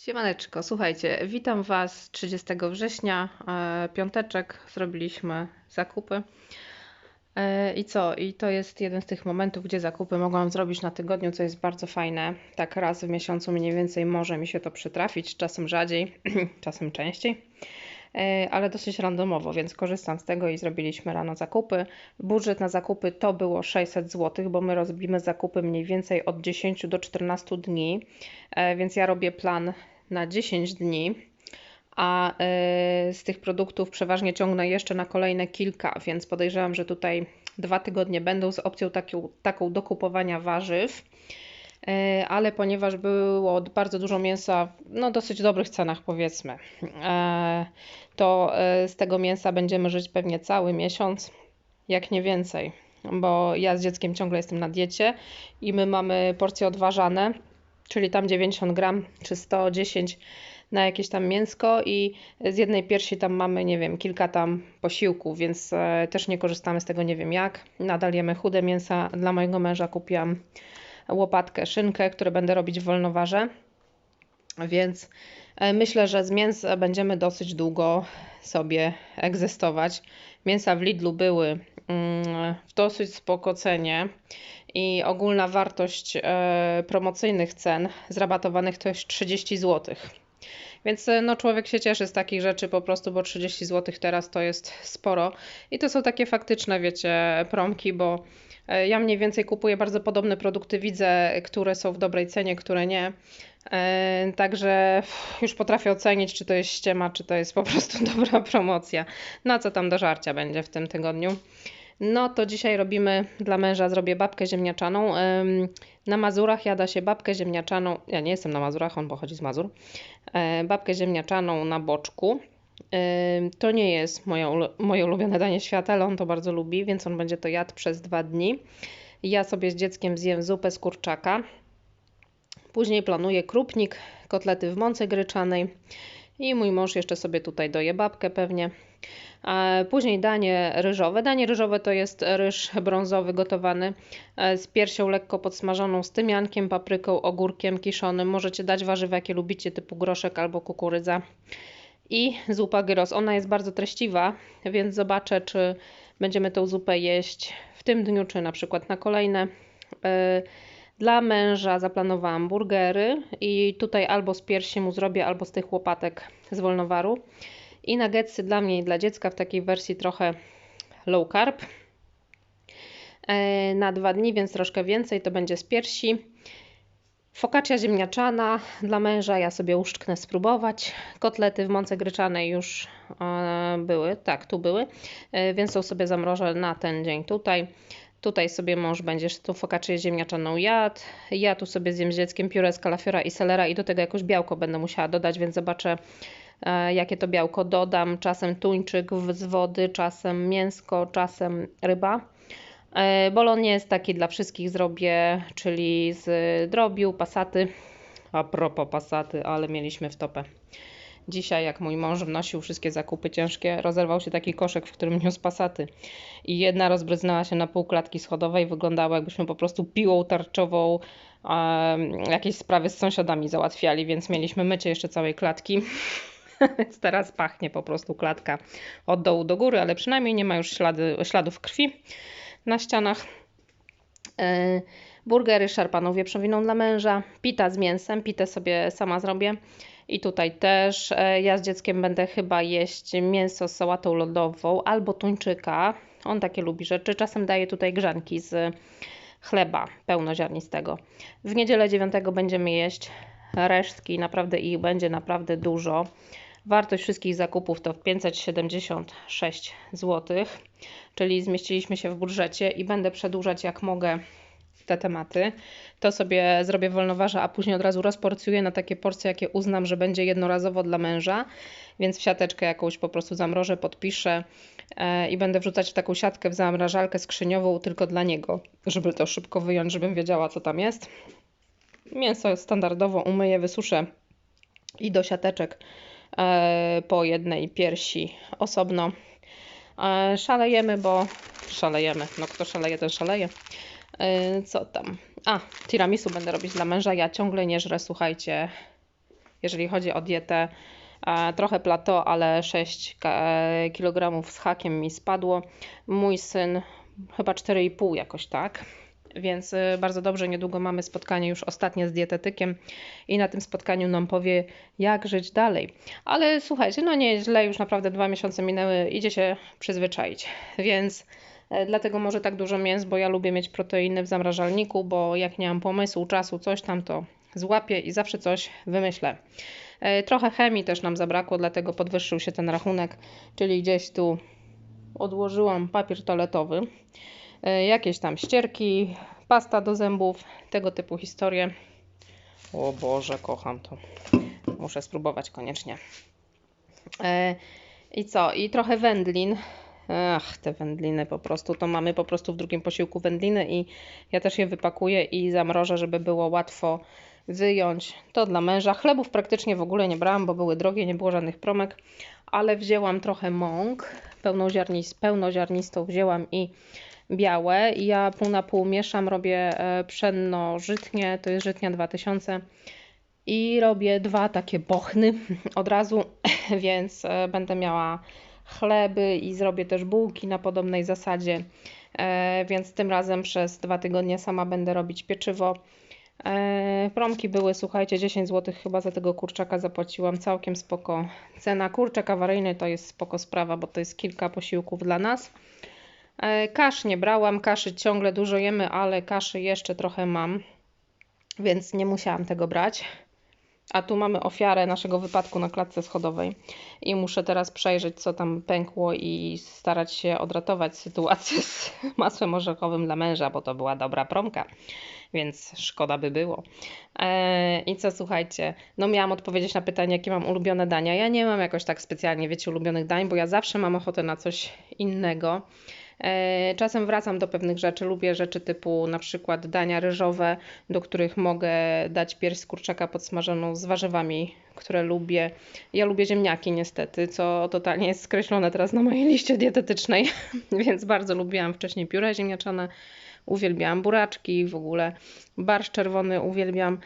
Siemaneczko, słuchajcie, witam Was 30 września, e, piąteczek, zrobiliśmy zakupy. E, I co? I to jest jeden z tych momentów, gdzie zakupy mogłam zrobić na tygodniu, co jest bardzo fajne. Tak raz w miesiącu mniej więcej może mi się to przytrafić, czasem rzadziej, czasem częściej, ale dosyć randomowo, więc korzystam z tego i zrobiliśmy rano zakupy. Budżet na zakupy to było 600 zł, bo my robimy zakupy mniej więcej od 10 do 14 dni, więc ja robię plan na 10 dni, a y, z tych produktów przeważnie ciągnę jeszcze na kolejne kilka, więc podejrzewam, że tutaj dwa tygodnie będą z opcją taką, taką dokupowania warzyw. Y, ale ponieważ było bardzo dużo mięsa, no dosyć dobrych cenach powiedzmy, y, to z tego mięsa będziemy żyć pewnie cały miesiąc, jak nie więcej, bo ja z dzieckiem ciągle jestem na diecie i my mamy porcje odważane, czyli tam 90 gram czy 110 na jakieś tam mięsko i z jednej piersi tam mamy, nie wiem, kilka tam posiłków, więc e, też nie korzystamy z tego nie wiem jak. Nadal jemy chude mięsa. Dla mojego męża kupiłam łopatkę, szynkę, które będę robić w wolnowarze. Więc e, myślę, że z mięs będziemy dosyć długo sobie egzystować. Mięsa w Lidlu były mm, w dosyć spoko cenie i ogólna wartość e, promocyjnych cen zrabatowanych to jest 30 zł. Więc e, no, człowiek się cieszy z takich rzeczy po prostu, bo 30 zł teraz to jest sporo. I to są takie faktyczne, wiecie, promki, bo ja mniej więcej kupuję bardzo podobne produkty, widzę, które są w dobrej cenie, które nie. Także już potrafię ocenić, czy to jest ściema, czy to jest po prostu dobra promocja. Na co tam do żarcia będzie w tym tygodniu. No to dzisiaj robimy dla męża, zrobię babkę ziemniaczaną. Na Mazurach jada się babkę ziemniaczaną. Ja nie jestem na Mazurach, on pochodzi z Mazur. E, babkę ziemniaczaną na boczku. To nie jest moje, moje ulubione danie świata, ale on to bardzo lubi, więc on będzie to jadł przez dwa dni. Ja sobie z dzieckiem zjem zupę z kurczaka. Później planuję krupnik, kotlety w mące gryczanej i mój mąż jeszcze sobie tutaj doje babkę pewnie. Później danie ryżowe. Danie ryżowe to jest ryż brązowy gotowany e, z piersią lekko podsmażoną, z tymiankiem, papryką, ogórkiem kiszonym. Możecie dać warzywa, jakie lubicie, typu groszek albo kukurydza. I zupa gyros. Ona jest bardzo treściwa, więc zobaczę, czy będziemy tą zupę jeść w tym dniu, czy na przykład na kolejne. E, dla męża zaplanowałam burgery i tutaj albo z piersi mu zrobię, albo z tych łopatek z wolnowaru. I nuggetsy dla mnie i dla dziecka w takiej wersji trochę low carb. E, na dwa dni, więc troszkę więcej, to będzie z piersi. Focaccia ziemniaczana dla męża, ja sobie uszczknę spróbować. Kotlety w mące gryczanej już e, były, tak, tu były, e, więc są sobie zamrożę na ten dzień tutaj. Tutaj sobie mąż będziesz tu focaccię ziemniaczaną jadł. Ja tu sobie zjem z dzieckiem pióre z kalafiora i selera i do tego jakoś białko będę musiała dodać, więc zobaczę E, jakie to białko dodam. Czasem tuńczyk z wody, czasem mięsko, czasem ryba. E, jest taki dla wszystkich, zrobię, czyli z drobiu, pasaty. A propos pasaty, ale mieliśmy w topę. Dzisiaj, jak mój mąż wnosił wszystkie zakupy ciężkie, rozerwał się taki koszek, w którym niósł pasaty. I jedna rozbryznęła się na pół klatki schodowej, wyglądała jakbyśmy po prostu piłą tarczową um, jakieś sprawy z sąsiadami załatwiali, więc mieliśmy mycie jeszcze całej klatki. Więc teraz pachnie po prostu klatka od dołu do góry, ale przynajmniej nie ma już ślady, śladów krwi na ścianach. E, burgery szarpaną wieprzowiną dla męża, pita z mięsem, pitę sobie sama zrobię. I tutaj też e, ja z dzieckiem będę chyba jeść mięso z sałatą lodową albo tuńczyka. On takie lubi rzeczy. Czasem daje tutaj grzanki z chleba pełnoziarnistego. W niedzielę 9 będziemy jeść resztki, naprawdę ich będzie naprawdę dużo. Wartość wszystkich zakupów to 576 zł, czyli zmieściliśmy się w budżecie i będę przedłużać jak mogę te tematy. To sobie zrobię wolnowarze, a później od razu rozporcjuję na takie porcje, jakie uznam, że będzie jednorazowo dla męża, więc w siateczkę jakąś po prostu zamrożę, podpiszę e, i będę wrzucać w taką siatkę w zamrażalkę skrzyniową tylko dla niego, żeby to szybko wyjąć, żebym wiedziała co tam jest. Mięso standardowo umyję, wysuszę i do siateczek po jednej piersi osobno. E, szalejemy, bo szalejemy. No kto szaleje, ten szaleje. E, co tam? A, tiramisu będę robić dla męża. Ja ciągle nie żrę, słuchajcie, jeżeli chodzi o dietę. E, trochę plateau, ale 6 kg z hakiem mi spadło. Mój syn chyba 4,5 jakoś tak. Więc y, bardzo dobrze, niedługo mamy spotkanie już ostatnie z dietetykiem i na tym spotkaniu nam powie, jak żyć dalej. Ale słuchajcie, no nie źle, już naprawdę dwa miesiące minęły, idzie się przyzwyczaić. Więc e, dlatego może tak dużo mięs, bo ja lubię mieć proteiny w zamrażalniku, bo jak nie mam pomysłu, czasu, coś tam, to złapię i zawsze coś wymyślę. E, trochę chemii też nam zabrakło, dlatego podwyższył się ten rachunek, czyli gdzieś tu odłożyłam papier toaletowy. E, jakieś tam ścierki, pasta do zębów, tego typu historie. O Boże, kocham to. Muszę spróbować koniecznie. E, I co? I trochę wędlin. Ach, te wędliny po prostu, to mamy po prostu w drugim posiłku wędliny i ja też je wypakuję i zamrożę, żeby było łatwo wyjąć. To dla męża. Chlebów praktycznie w ogóle nie brałam, bo były drogie, nie było żadnych promek, ale wzięłam trochę mąk, pełnoziarnistą wzięłam i białe. Ja pół na pół mieszam, robię e, pszenno-żytnie, to jest żytnia 2000 i robię dwa takie bochny od razu, więc e, będę miała chleby i zrobię też bułki na podobnej zasadzie, e, więc tym razem przez dwa tygodnie sama będę robić pieczywo. Promki były, słuchajcie, 10 zł chyba za tego kurczaka zapłaciłam, całkiem spoko. Cena kurczak awaryjny to jest spoko sprawa, bo to jest kilka posiłków dla nas. E, kasz nie brałam, kaszy ciągle dużo jemy, ale kaszy jeszcze trochę mam, więc nie musiałam tego brać. A tu mamy ofiarę naszego wypadku na klatce schodowej i muszę teraz przejrzeć, co tam pękło i starać się odratować sytuację z masłem orzechowym dla męża, bo to była dobra promka, więc szkoda by było. Eee, I co słuchajcie, no miałam odpowiedzieć na pytanie, jakie mam ulubione dania. Ja nie mam jakoś tak specjalnie, wiecie, ulubionych dań, bo ja zawsze mam ochotę na coś innego. E, czasem wracam do pewnych rzeczy. Lubię rzeczy typu na przykład dania ryżowe, do których mogę dać pierś z kurczaka podsmażoną z warzywami, które lubię. Ja lubię ziemniaki niestety, co totalnie jest skreślone teraz na mojej liście dietetycznej, więc bardzo lubiłam wcześniej pióre ziemniaczane. Uwielbiałam buraczki, w ogóle barszcz czerwony uwielbiam.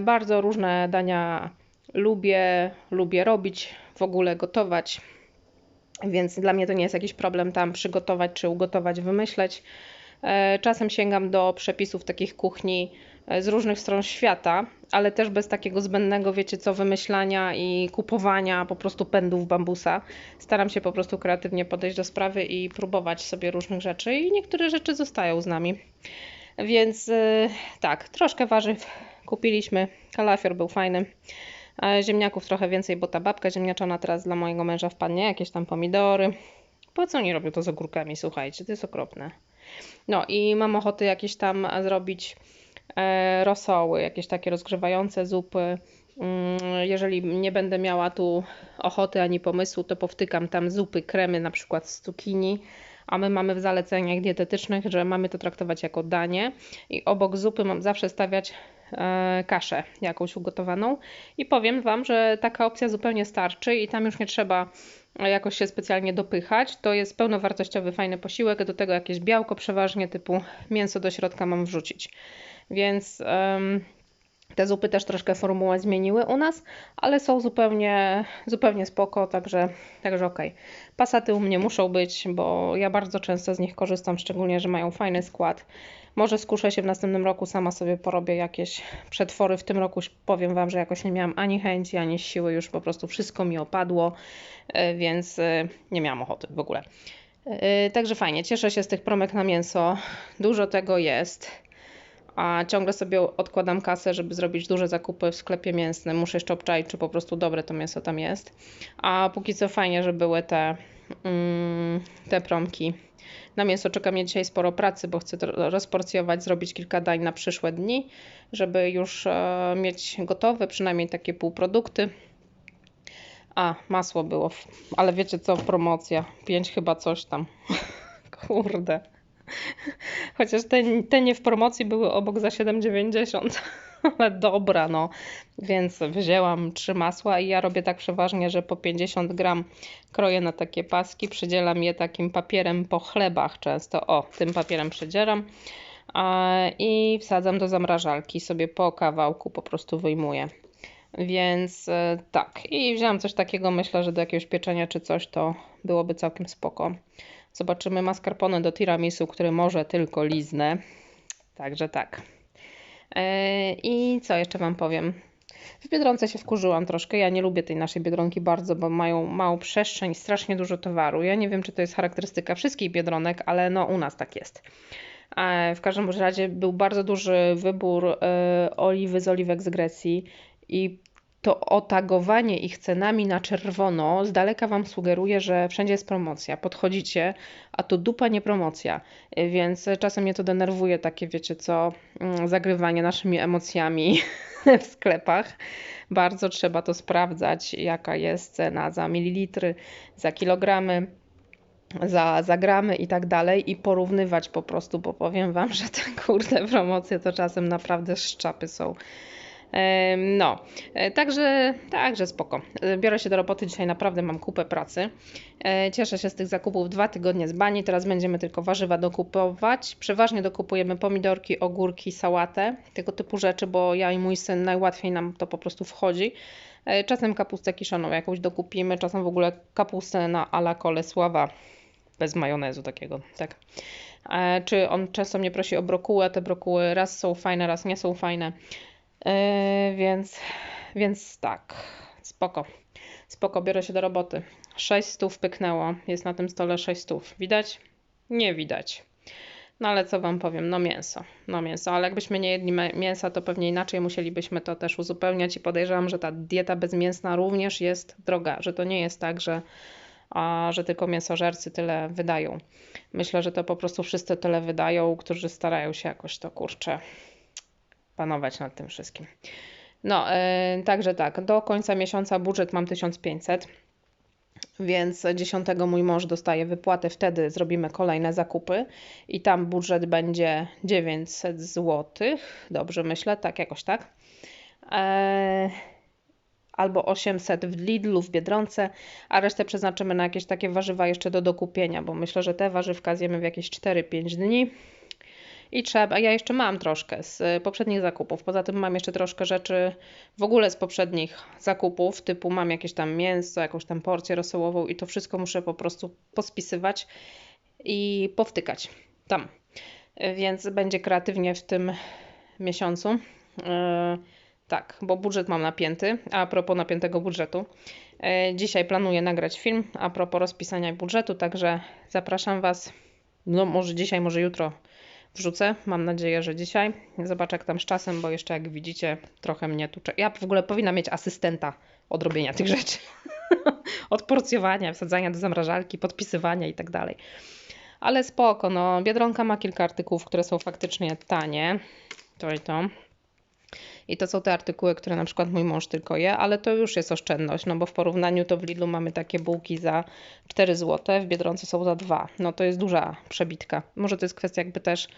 Bardzo różne dania lubię, lubię robić, w ogóle gotować. Więc dla mnie to nie jest jakiś problem tam przygotować czy ugotować, wymyśleć. E, czasem sięgam do przepisów takich kuchni e, z różnych stron świata, ale też bez takiego zbędnego, wiecie co, wymyślania i kupowania po prostu pędów bambusa. Staram się po prostu kreatywnie podejść do sprawy i próbować sobie różnych rzeczy i niektóre rzeczy zostają z nami. Więc e, tak, troszkę warzyw kupiliśmy. Kalafior był fajny. Ziemniaków trochę więcej, bo ta babka ziemniaczana teraz dla mojego męża wpadnie. Jakieś tam pomidory. Po co nie robią to z ogórkami, słuchajcie, to jest okropne. No i mam ochotę jakieś tam zrobić e, rosoły, jakieś takie rozgrzewające zupy. Mm, jeżeli nie będę miała tu ochoty ani pomysłu, to powtykam tam zupy, kremy, na przykład z cukinii, a my mamy w zaleceniach dietetycznych, że mamy to traktować jako danie i obok zupy mam zawsze stawiać kaszę jakąś ugotowaną i powiem Wam, że taka opcja zupełnie starczy i tam już nie trzeba jakoś się specjalnie dopychać. To jest pełnowartościowy, fajny posiłek, do tego jakieś białko przeważnie typu mięso do środka mam wrzucić. Więc te zupy też troszkę formułę zmieniły u nas, ale są zupełnie, zupełnie spoko, także, także. Okay. Pasaty u mnie muszą być, bo ja bardzo często z nich korzystam, szczególnie, że mają fajny skład. Może skuszę się w następnym roku, sama sobie porobię jakieś przetwory. W tym roku powiem Wam, że jakoś nie miałam ani chęci, ani siły, już po prostu wszystko mi opadło, e, więc e, nie miałam ochoty w ogóle. E, także fajnie, cieszę się z tych promek na mięso. Dużo tego jest a ciągle sobie odkładam kasę, żeby zrobić duże zakupy w sklepie mięsnym. Muszę jeszcze obczaić, czy po prostu dobre to mięso tam jest. A póki co fajnie, że były te, mm, te promki. Na mięso czeka mnie dzisiaj sporo pracy, bo chcę rozporcjować, zrobić kilka dań na przyszłe dni, żeby już e, mieć gotowe, przynajmniej takie półprodukty. A, masło było, ale wiecie co, promocja. 5 chyba coś tam. Kurde. Chociaż te, te nie w promocji były obok za 7,90. Ale dobra, no. Więc wzięłam trzy masła i ja robię tak przeważnie, że po 50 gram kroję na takie paski, przydzielam je takim papierem po chlebach często. O, tym papierem przydzielam i wsadzam do zamrażalki. Sobie po kawałku po prostu wyjmuję. Więc e, tak, i wziąłam coś takiego, myślę, że do jakiegoś pieczenia czy coś to byłoby całkiem spoko. Zobaczymy mascarpone do tiramisu, który może tylko liznę. Także tak. E, I co jeszcze Wam powiem? W Biedronce się wkurzyłam troszkę. Ja nie lubię tej naszej Biedronki bardzo, bo mają małą przestrzeń, strasznie dużo towaru. Ja nie wiem, czy to jest charakterystyka wszystkich Biedronek, ale no u nas tak jest. E, w każdym razie był bardzo duży wybór e, oliwy z oliwek z Grecji i to otagowanie ich cenami na czerwono z daleka Wam sugeruje, że wszędzie jest promocja. Podchodzicie, a to dupa nie promocja. Więc czasem mnie to denerwuje, takie wiecie co, mm, zagrywanie naszymi emocjami w sklepach. Bardzo trzeba to sprawdzać, jaka jest cena za mililitry, za kilogramy za, za gramy i tak dalej i porównywać po prostu, bo powiem Wam, że te kurde promocje to czasem naprawdę szczapy są. No, e, także, także spoko. E, biorę się do roboty, dzisiaj naprawdę mam kupę pracy. E, cieszę się z tych zakupów dwa tygodnie z bani, teraz będziemy tylko warzywa dokupować. Przeważnie dokupujemy pomidorki, ogórki, sałatę, tego typu rzeczy, bo ja i mój syn najłatwiej nam to po prostu wchodzi. Czasem kapustę kiszoną jakąś dokupimy, czasem w ogóle kapustę na ala Kolesława bez majonezu takiego, tak. Czy on często mnie prosi o brokuły, te brokuły raz są fajne, raz nie są fajne. Yy, więc, więc tak, spoko. Spoko, biorę się do roboty. 6 stów pyknęło. Jest na tym stole 6 stów. Widać? Nie widać. No ale co wam powiem, no mięso, no mięso, ale jakbyśmy nie jedli mięsa, to pewnie inaczej musielibyśmy to też uzupełniać i podejrzewam, że ta dieta bezmięsna również jest droga, że to nie jest tak, że, a, że tylko mięsożercy tyle wydają. Myślę, że to po prostu wszyscy tyle wydają, którzy starają się jakoś to kurczę panować nad tym wszystkim. No, yy, także tak, do końca miesiąca budżet mam 1500, więc 10 mój mąż dostaje wypłatę, wtedy zrobimy kolejne zakupy i tam budżet będzie 900 zł, dobrze myślę, tak jakoś tak. Eee, albo 800 w Lidlu, w Biedronce, a resztę przeznaczymy na jakieś takie warzywa jeszcze do dokupienia, bo myślę, że te warzywka zjemy w jakieś 4-5 dni i trzeba, ja jeszcze mam troszkę z poprzednich zakupów. Poza tym mam jeszcze troszkę rzeczy w ogóle z poprzednich zakupów, typu mam jakieś tam mięso, jakąś tam porcję rosołową i to wszystko muszę po prostu pospisywać i powtykać tam. Więc będzie kreatywnie w tym miesiącu. Yy, tak, bo budżet mam napięty. A propos napiętego budżetu, dzisiaj planuję nagrać film a propos rozpisania budżetu, także zapraszam Was. No, może dzisiaj, może jutro wrzucę. Mam nadzieję, że dzisiaj. Zobaczę jak tam z czasem, bo jeszcze jak widzicie, trochę mnie tu... Ja w ogóle powinna mieć asystenta od robienia tych rzeczy. od porcjowania, wsadzania do zamrażalki, podpisywania i tak dalej. Ale spoko, no. Biedronka ma kilka artykułów, które są faktycznie tanie. To i to. I to są te artykuły, które na przykład mój mąż tylko je, ale to już jest oszczędność, no bo w porównaniu to w Lidlu mamy takie bułki za 4 zł, w Biedronce są za 2. No to jest duża przebitka. Może to jest kwestia jakby też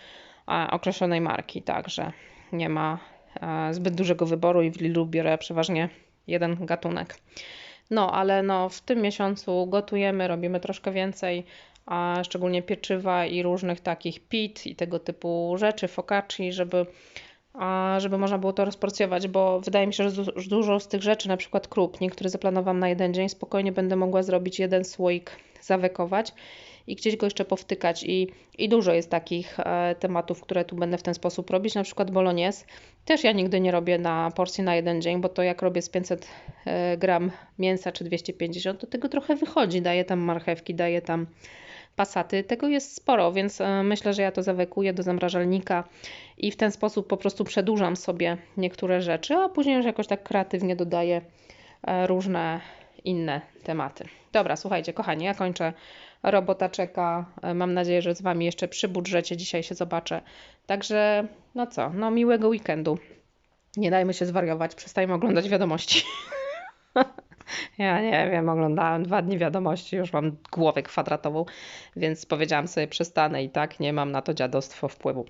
określonej marki, także nie ma a, zbyt dużego wyboru i w Lidlu biorę przeważnie jeden gatunek. No, ale no, w tym miesiącu gotujemy, robimy troszkę więcej, a szczególnie pieczywa i różnych takich pit i tego typu rzeczy, focacci, żeby żeby można było to rozporcjować, bo wydaje mi się, że dużo z tych rzeczy, na przykład krupnik, który zaplanowałam na jeden dzień, spokojnie będę mogła zrobić jeden słoik, zawekować i gdzieś go jeszcze powtykać. I, i dużo jest takich e, tematów, które tu będę w ten sposób robić, na przykład bolognese. Też ja nigdy nie robię na porcji na jeden dzień, bo to jak robię z 500 e, gram mięsa czy 250, to tego trochę wychodzi. Daję tam marchewki, daję tam pasaty. Tego jest sporo, więc e, myślę, że ja to zawekuję do zamrażalnika i w ten sposób po prostu przedłużam sobie niektóre rzeczy, a później już jakoś tak kreatywnie dodaję e, różne inne tematy. Dobra, słuchajcie, kochani, ja kończę. Robota czeka. E, mam nadzieję, że z Wami jeszcze przy budżecie dzisiaj się zobaczę. Także, no co, no miłego weekendu. Nie dajmy się zwariować, przestajmy oglądać wiadomości. Ja nie wiem, oglądałem dwa dni wiadomości, już mam głowę kwadratową, więc powiedziałam sobie przestanę i tak nie mam na to dziadostwo wpływu.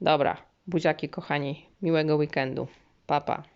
Dobra, buziaki kochani, miłego weekendu. Papa. Pa.